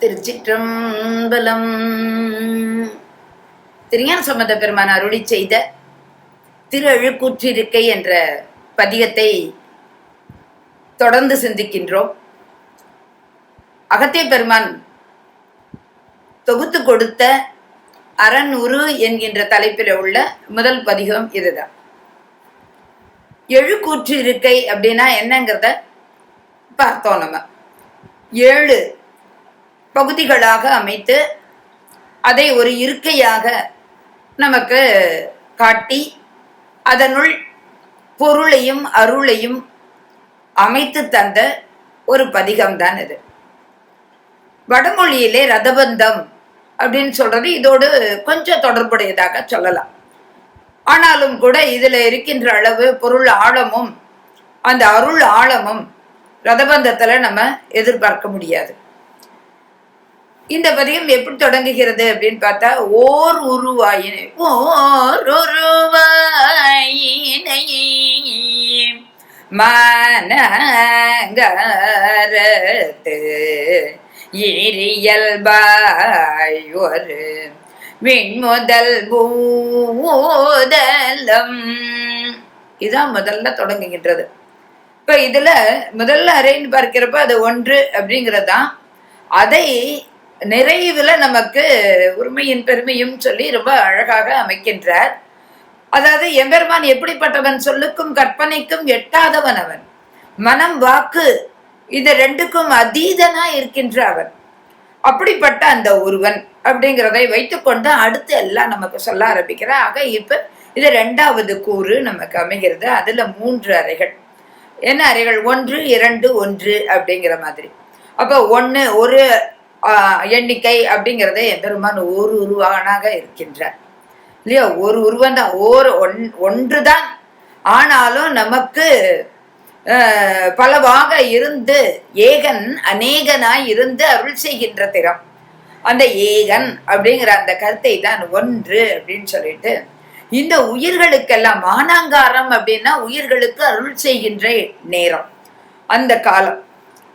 திருச்சிற்றம்பலம். திருஞான சம்பந்த பெருமான் அருளி செய்த திரு அழுக்கூற்றிருக்கை என்ற பதிகத்தை தொடர்ந்து சிந்திக்கின்றோம். அகத்திய பெருமான் தொகுத்து கொடுத்த அறநூறு என்கின்ற தலைப்பில் உள்ள முதல் பதிகம் இதுதான். எழுக்கூற்று இருக்கை அப்படின்னா என்னங்கிறத பார்த்தோம் நம்ம. ஏழு பகுதிகளாக அமைத்து அதை ஒரு இருக்கையாக நமக்கு காட்டி அதனுள் பொருளையும் அருளையும் அமைத்து தந்த ஒரு பதிகம்தான் இது. வடமொழியிலே ரதபந்தம் அப்படின்னு சொல்றது இதோடு கொஞ்சம் தொடர்புடையதாக சொல்லலாம். ஆனாலும் கூட இதுல இருக்கின்ற அளவு பொருள் ஆழமும் அந்த அருள் ஆழமும் ரதபந்தத்துல நம்ம எதிர்பார்க்க முடியாது. இந்த பதியம் எப்படி தொடங்குகிறது அப்படின்னு பார்த்தா ஓர் உருவாயினை ஓர் உருவாயினை மனகரத்து இயல்பாய் ஒரு விண்முதல் பூதலம். இதான் முதல்ல தொடங்குகின்றது. இப்ப இதுல முதல்ல அறைன்னு பார்க்கிறப்ப அது ஒன்று அப்படிங்கிறது தான் அதை நிறைவுல நமக்கு உரிமையின் பெருமையும் சொல்லி ரொம்ப அழகாக அமைக்கின்றார். அதாவது எம்பெருமான் எப்படிப்பட்டவன்? சொல்லுக்கும் கற்பனைக்கும் எட்டாதவன் அவன். மனம் வாக்கு இந்த ரெண்டுக்கும் அதீதனா இருக்கின்ற அவன். அப்படிப்பட்ட அந்த ஒருவன் அப்படிங்கிறதை வைத்துக்கொண்டு அடுத்து எல்லாம் நமக்கு சொல்ல ஆரம்பிக்கிறார் ஆக இப்ப இது ரெண்டாவது கூறு நமக்கு அமைகிறது. அதுல மூன்று அறைகள். என்ன அறைகள்? ஒன்று இரண்டு ஒன்று அப்படிங்கிற மாதிரி. அப்போ ஒன்று ஒரு எண்ணிக்கை அப்படிங்கிறத எம்பெருமான் ஒரு உருவானாக இருக்கின்றார். இல்லையா ஒரு உருவம் தான் ஓர் ஒன் ஒன்று தான் ஆனாலும் நமக்கு பலவாக இருந்து ஏகன் அநேகனாய் இருந்து அருள் செய்கின்ற திறம். அந்த ஏகன் அப்படிங்கிற அந்த கருத்தை தான் ஒன்று அப்படின்னு சொல்லிட்டு இந்த உயிர்களுக்கெல்லாம் மானாங்காரம் அப்படின்னா உயிர்களுக்கு அருள் செய்கின்ற நேரம். அந்த காலம்.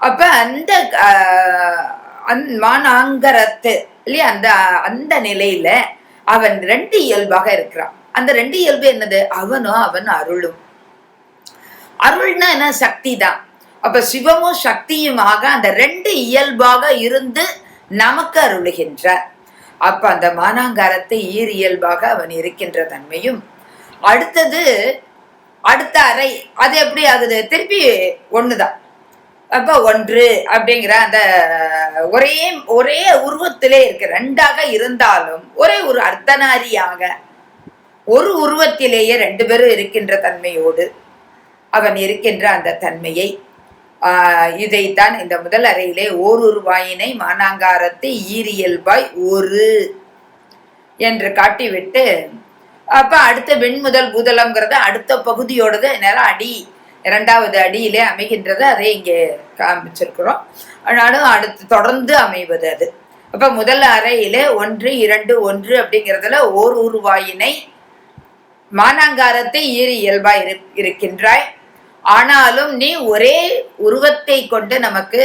அப்ப அந்த அந் மானாங்கரத்து இல்லையா? அந்த அந்த நிலையில அவன் ரெண்டு இயல்பாக இருக்கிறான். அந்த ரெண்டு இயல்பு என்னது? அவனும் அவன் அருளும். அருள்னா என்ன? சக்தி தான் அப்ப சிவமும் சக்தியுமாக அந்த ரெண்டு இயல்பாக இருந்து நமக்கு அருளுகின்றார். அப்ப அந்த மானாங்காரத்தை ஈர் இயல்பாக அவன் இருக்கின்ற தன்மையும். அடுத்தது அடுத்த அறை. அது எப்படி ஆகுது? திருப்பி ஒண்ணுதான். அப்ப ஒன்று அப்படிங்கிற அந்த ஒரே ஒரே உருவத்திலே இருக்கு. ரெண்டாக இருந்தாலும் ஒரே ஒரு அர்த்தநாரியாக ஒரு உருவத்திலேயே ரெண்டு பேரும் இருக்கின்ற தன்மையோடு அவன் இருக்கின்ற அந்த தன்மையை இதைத்தான் இந்த முதல் அறையிலே ஓருருவாயினை மானாங்காரத்து ஈரியல்பாய் ஒரு என்று காட்டிவிட்டு அப்ப அடுத்த வெண்முதல் பூதலம்ங்கிறத அடுத்த பகுதியோடது நேரம் அடி. இரண்டாவது அடியிலே அமைகின்றது அதை இங்கே காமிச்சிருக்கிறோம் ஆனாலும் அடுத்து தொடர்ந்து அமைவது அது. அப்ப முதல் அறையிலே ஒன்று இரண்டு ஒன்று அப்படிங்கிறதுல ஓர் உருவாயினை மானாங்காரத்தை ஈறு இயல்பாய் இருக்கின்றாய். ஆனாலும் நீ ஒரே உருவத்தை கொண்டு நமக்கு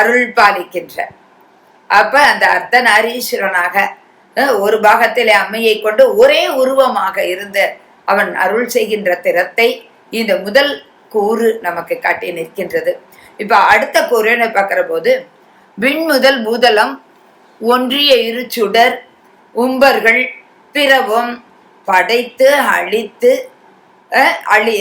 அருள் பாலிக்கின்ற. அப்ப அந்த அர்த்தநாரீஸ்வரனாக ஒரு பாகத்திலே அம்மையை கொண்டு ஒரே உருவமாக இருந்து அவன் அருள் செய்கின்ற திறத்தை இந்த முதல் கூறு நமக்கு காட்டி நிற்கின்றது. இப்ப அடுத்த கூறுன்னு பார்க்கிற போது விண்முதல் பூதலம் ஒன்றிய இரு சுடர் உம்பர்கள் பிறவும் படைத்து அழித்து அழி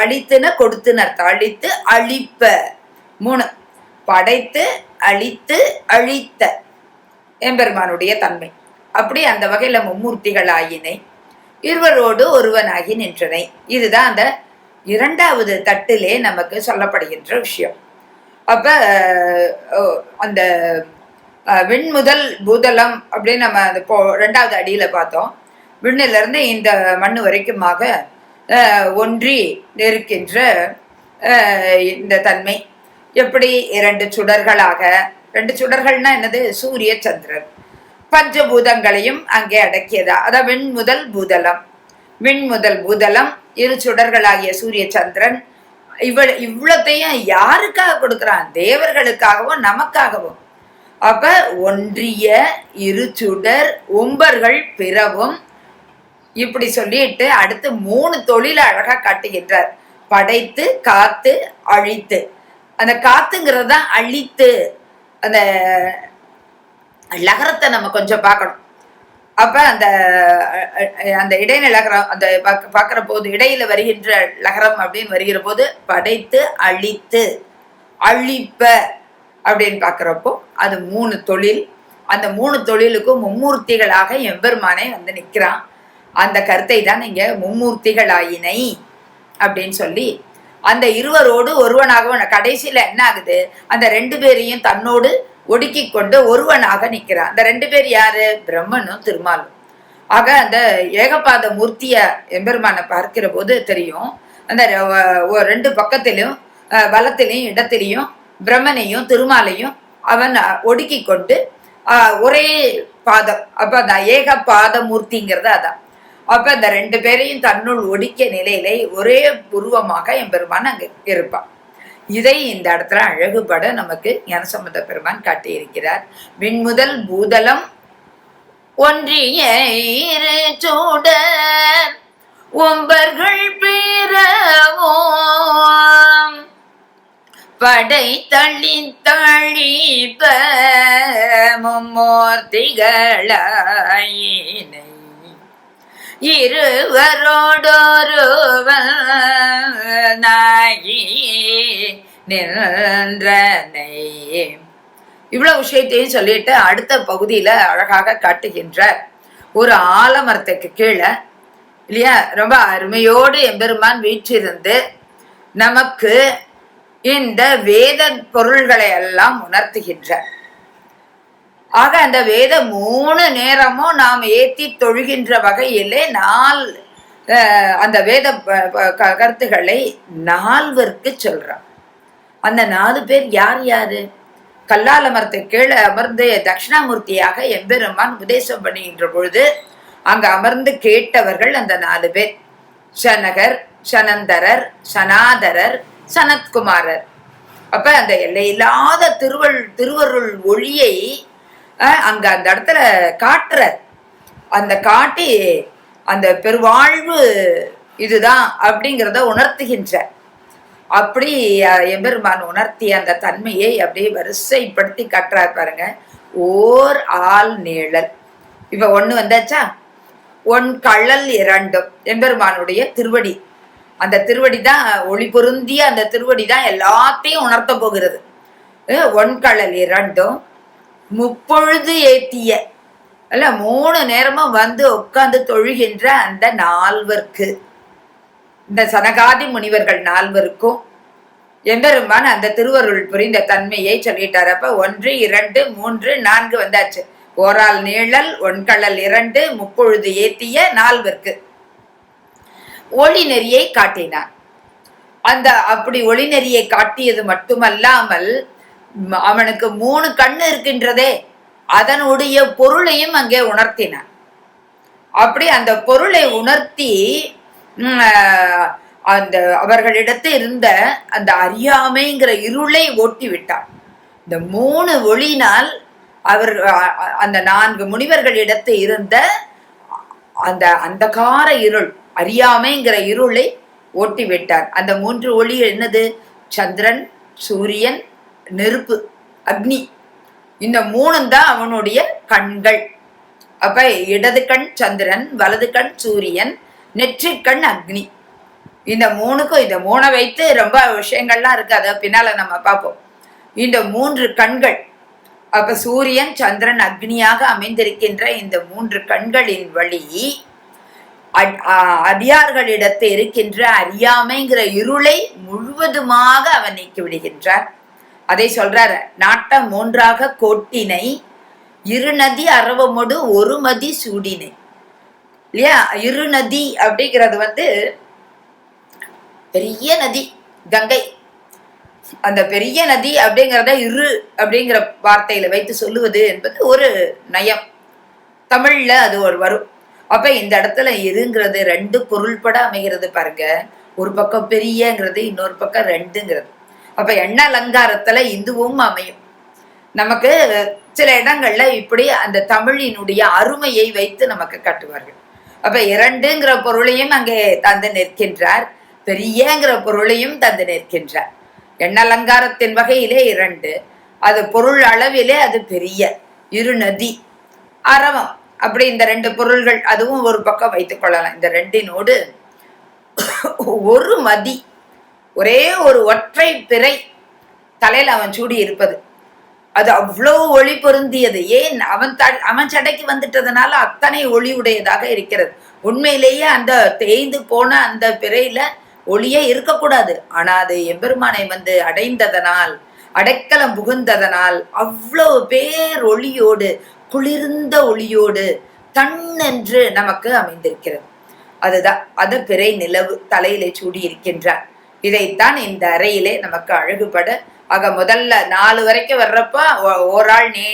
அழித்துன்னு கொடுத்துன்னு அர்த்தம். அழித்து அழிப்ப. மூணு படைத்து அழித்து அழித்த. எம்பெருமானுடைய தன்மை. அப்படி அந்த வகையில மும்மூர்த்திகள் ஆயினை இருவரோடு ஒருவனாகி நின்றனை. இதுதான் அந்த இரண்டாவது தட்டிலே நமக்கு சொல்லப்படுகின்ற விஷயம். அப்ப அந்த விண்முதல் பூதலம் அப்படின்னு நம்ம அந்த போ ரெண்டாவது அடியில பார்த்தோம். விண்ணில இருந்து இந்த மண்ணு வரைக்குமாக ஒன்றி இருக்கின்ற இந்த தன்மை. எப்படி? இரண்டு சுடர்களாக. ரெண்டு சுடர்கள்னா என்னது? சூரிய சந்திரன் பஞ்சபூதங்களையும் அங்கே அடக்கியதா. அதான் வெண் முதல் பூதலம் விண் முதல் பூதலம் இரு சுடர்களாகிய சூரிய சந்திரன் இவ இவ்வளத்தையும் யாருக்காக கொடுக்குறான்? தேவர்களுக்காகவும் நமக்காகவும் அப்ப ஒன்றிய இரு சுடர் ஒம்பர்கள் பிறவும் இப்படி சொல்லிட்டு அடுத்து மூணு தொழில அழகா காட்டுகின்றார். படைத்து காத்து அழித்து. அந்த காத்துங்கிறது தான் அழித்து. அந்த லகரத்தை நம்ம கொஞ்சம் பார்க்கணும். அப்ப அந்த அந்த இடைநிலகரம் அந்த பார்க்க- பார்க்கிற போது இடையில வருகின்ற லகரம் அப்படின்னு வருகிற போது படைத்து அழித்து அழிப்ப அப்படின்னு பார்க்குறப்போ அது மூணு தொழில். அந்த மூணு தொழிலுக்கும் மும்மூர்த்திகளாக எம்பெருமானே வந்து நிற்கிறான் அந்த கருத்தை தான் இங்க மும்மூர்த்திகளாயினை அப்படின்னு சொல்லி அந்த இருவரோடு ஒருவனாகவும் கடைசியில என்ன ஆகுது? அந்த ரெண்டு பேரையும் தன்னோடு ஒடுக்கி கொண்டு ஒருவனாக நிற்கிறான். அந்த ரெண்டு பேர் யாரு? பிரம்மனும் திருமாலும். ஆக அந்த ஏகபாத மூர்த்திய எம்பெருமானை பார்க்கிற போது தெரியும். அந்த ரெண்டு பக்கத்திலும் வலத்திலையும் இடத்திலையும் பிரம்மனையும் திருமாலையும் அவன் ஒடுக்கி கொண்டு ஒரே பாதம். அப்ப அந்த ஏக பாத மூர்த்திங்கிறது அதான். அப்ப இந்த ரெண்டு பேரையும் தன்னுள் ஒடுக்கிய நிலையிலே ஒரே உருவமாக எம்பெருமான் அங்க இருப்பான். இதை இந்த இடத்துல அழகுபட நமக்கு ஞானசம்பந்த பெருமான் காட்டியிருக்கிறார். விண்முதல் பூதலம் ஒன்றிய சூட சூடர் ஒம்பர்கள் பேரவோம் படை தள்ளி தழிப்ப மும்மூர்த்திகளாயினை இருவரோடொருவன் நின்றனை. இவ்வளவு விஷயத்தையும் சொல்லிட்டு அடுத்த பகுதியில அழகாக காட்டுகின்றார். ஒரு ஆலமரத்துக்கு கீழே இல்லையா ரொம்ப அருமையோடு எம்பெருமான் வீற்றிருந்து நமக்கு இந்த வேத பொருள்களை எல்லாம் உணர்த்துகின்றார். ஆக அந்த வேத மூணு நேரமும் நாம் ஏத்தி தொழுகின்ற வகையிலே நாள் அந்த வேத கருத்துக்களை நால்வருக்கு சொல்றான். அந்த நாலு பேர் யார் யாரு? கல்லால மரத்தை கீழே அமர்ந்து தட்சிணாமூர்த்தியாக எம்பெருமான் உபதேசம் பண்ணுகின்ற பொழுது அங்கே அமர்ந்து கேட்டவர்கள் அந்த நாலு பேர். சனகர் சனந்தரர் சனாதரர் சனத்குமாரர். அப்ப அந்த எல்லையில்லாத திருவள் திருவருள் ஒளியை அங்க அந்த இடத்துல காட்டுறார் அந்த காட்டி அந்த பெருவாழ்வு இதுதான் அப்படிங்கிறத உணர்த்துகின்ற. அப்படி எம்பெருமான் உணர்த்திய அந்த தன்மையை அப்படியே வரிசைப்படுத்தி காட்டுறார் பாருங்க. ஓர் ஆள் நீழல். இப்ப ஒண்ணு வந்தாச்சா? ஒன் கள்ளல் இரண்டும். எம்பெருமானுடைய திருவடி. அந்த திருவடி தான் ஒளி பொருந்திய அந்த திருவடி தான் எல்லாத்தையும் உணர்த்த போகிறது. ஒன் கழல் இரண்டும் முப்பொழுது ஏத்திய. அல்ல மூணு நேரமும் வந்து உட்கார்ந்து தொழுகின்ற அந்த நால்வர்க்கு. இந்த சனகாதி முனிவர்கள் நால்வருக்கும் எம்பெருமான் அந்த திருவருள் புரிந்த தன்மையை சொல்லிட்டார். அப்ப ஒன்று இரண்டு மூன்று நான்கு வந்தாச்சு. ஓரால் நீழல் ஒன்கழல் இரண்டு முப்பொழுது ஏத்திய நால்வர்க்கு. ஒளி நெறியை காட்டினான் அந்த அப்படி ஒளி நெறியை காட்டியது மட்டுமல்லாமல் அவனுக்கு மூணு கண்ணு இருக்கின்றதே அதனுடைய பொருளையும் அங்கே உணர்த்தினான். அப்படி அந்த பொருளை உணர்த்தி அந்த அவர்களிடத்து இருந்த அந்த அறியாமைங்கிற இருளை ஓட்டி விட்டான் இந்த மூணு ஒளியினால் அவர் அந்த நான்கு முனிவர்களிடத்து இருந்த அந்த அந்தகார இருள் அறியாமைங்கிற இருளை ஓட்டி விட்டார் அந்த மூன்று ஒளி என்னது? சந்திரன் சூரியன் நெருப்பு அக்னி. இந்த மூணும் தான் அவனுடைய கண்கள். அப்ப இடது கண் சந்திரன் வலது கண் சூரியன் நெற்றி கண் அக்னி. இந்த மூணுக்கும் இந்த மூணை வைத்து ரொம்ப விஷயங்கள்லாம் இருக்கு. அதை பின்னால நம்ம பார்ப்போம். இந்த மூன்று கண்கள். அப்ப சூரியன் சந்திரன் அக்னியாக அமைந்திருக்கின்ற இந்த மூன்று கண்களின் வழி அட்- அடியார்களிடத்து இருக்கின்ற அறியாமைங்கிற இருளை முழுவதுமாக அவன் நீக்கி விடுகின்றார் அதை சொல்றாரு நாட்டம் மூன்றாக கோட்டினை இருநதி அரவமொடு ஒரு மதி சூடினை. இல்லையா? இருநதி அப்படிங்கிறது வந்து பெரிய நதி கங்கை. அந்த பெரிய நதி அப்படிங்கிறத இரு அப்படிங்கிற வார்த்தையில வைத்து சொல்லுவது என்பது ஒரு நயம். தமிழ்ல அது ஒரு வரும். அப்ப இந்த இடத்துல இருங்கிறது ரெண்டு பொருள்பட அமைகிறது பாருங்க. ஒரு பக்கம் பெரியங்கிறது இன்னொரு பக்கம் ரெண்டுங்கிறது. அப்ப எண்ண அலங்காரத்துல இதுவும் அமையும். நமக்கு சில இடங்கள்ல இப்படி அந்த தமிழினுடைய அருமையை வைத்து நமக்கு காட்டுவார்கள். அப்ப இரண்டுங்கிற பொருளையும் அங்கே தந்து நிற்கின்றார் பெரியங்கிற பொருளையும் தந்து நிற்கின்றார். எண்ணலங்காரத்தின் வகையிலே இரண்டு அது பொருள் அளவிலே அது பெரிய இரு நதி அரவம். அப்படி இந்த ரெண்டு பொருள்கள் அதுவும் ஒரு பக்கம் வைத்துக் கொள்ளலாம். இந்த ரெண்டினோடு ஒரு மதி ஒரே ஒரு ஒற்றை பிறை தலையில் அவன் சூடி இருப்பது. அது அவ்வளோ ஒளி பொருந்தியது. ஏன்? அவன் த அவன் சடைக்கு வந்துட்டதுனால அத்தனை ஒளி உடையதாக இருக்கிறது. உண்மையிலேயே அந்த தேய்ந்து போன அந்த பிறையில ஒளியே இருக்கக்கூடாது. ஆனா அது எம்பெருமானை வந்து அடைந்ததனால் அடைக்கலம் புகுந்ததனால் அவ்வளோ பேர் ஒளியோடு குளிர்ந்த ஒளியோடு தன்னென்று நமக்கு அமைந்திருக்கிறது. அதுதான் அத பிறை நிலவு தலையிலே சூடி இருக்கின்றார் இதைத்தான் இந்த அறையிலே நமக்கு அழகுபட ஆக முதல்ல நாலு வரைக்கும் வர்றப்ப ஓராள் நீ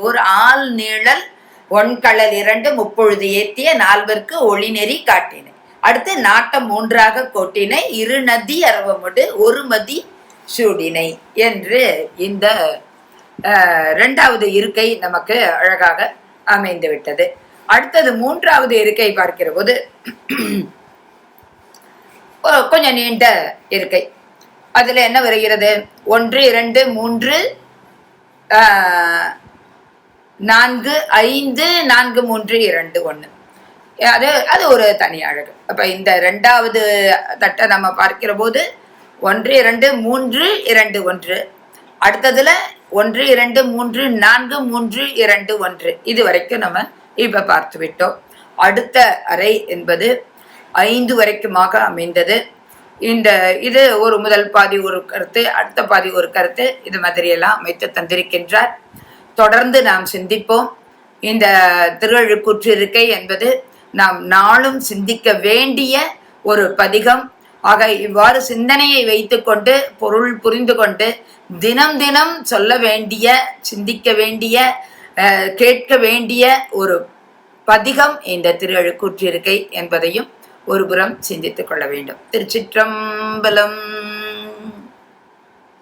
ஒரு ஆள் நீழல் ஒன்கழல் இரண்டு முப்பொழுது ஏத்திய நால்வர்க்கு ஒளிநெறி காட்டினை. அடுத்து நாட்டம் மூன்றாக கோட்டினை இரு நதி அரவமுடு ஒரு மதி சூடினை என்று இந்த இரண்டாவது இருக்கை நமக்கு அழகாக அமைந்து விட்டது அடுத்தது மூன்றாவது இருக்கை பார்க்கிற போது கொஞ்சம் நீண்ட இருக்கை. அதுல என்ன வருகிறது? ஒன்று இரண்டு மூன்று நான்கு ஐந்து நான்கு மூன்று இரண்டு ஒன்று அது அது ஒரு தனி அழகு. அப்ப இந்த ரெண்டாவது தட்டை நம்ம பார்க்கிற போது ஒன்று இரண்டு மூன்று இரண்டு ஒன்று. அடுத்ததுல ஒன்று இரண்டு மூன்று நான்கு மூன்று இரண்டு ஒன்று. இது வரைக்கும் நம்ம இப்ப பார்த்து விட்டோம் அடுத்த அறை என்பது ஐந்து வரைக்குமாக அமைந்தது. இந்த இது ஒரு முதல் பாதி ஒரு கருத்து அடுத்த பாதி ஒரு கருத்து இது மாதிரியெல்லாம் அமைத்து தந்திருக்கின்றார். தொடர்ந்து நாம் சிந்திப்போம். இந்த திருவழுக்கூற்றிருக்கை என்பது நாம் நாளும் சிந்திக்க வேண்டிய ஒரு பதிகம். ஆக இவ்வாறு சிந்தனையை வைத்துக்கொண்டு பொருள் புரிந்து கொண்டு தினம் தினம் சொல்ல வேண்டிய சிந்திக்க வேண்டிய கேட்க வேண்டிய ஒரு பதிகம் இந்த திருவழுக்கூற்றிருக்கை என்பதையும் ஒருபுறம் சிந்தித்துக் கொள்ள வேண்டும். திருச்சிற்றம்பலம்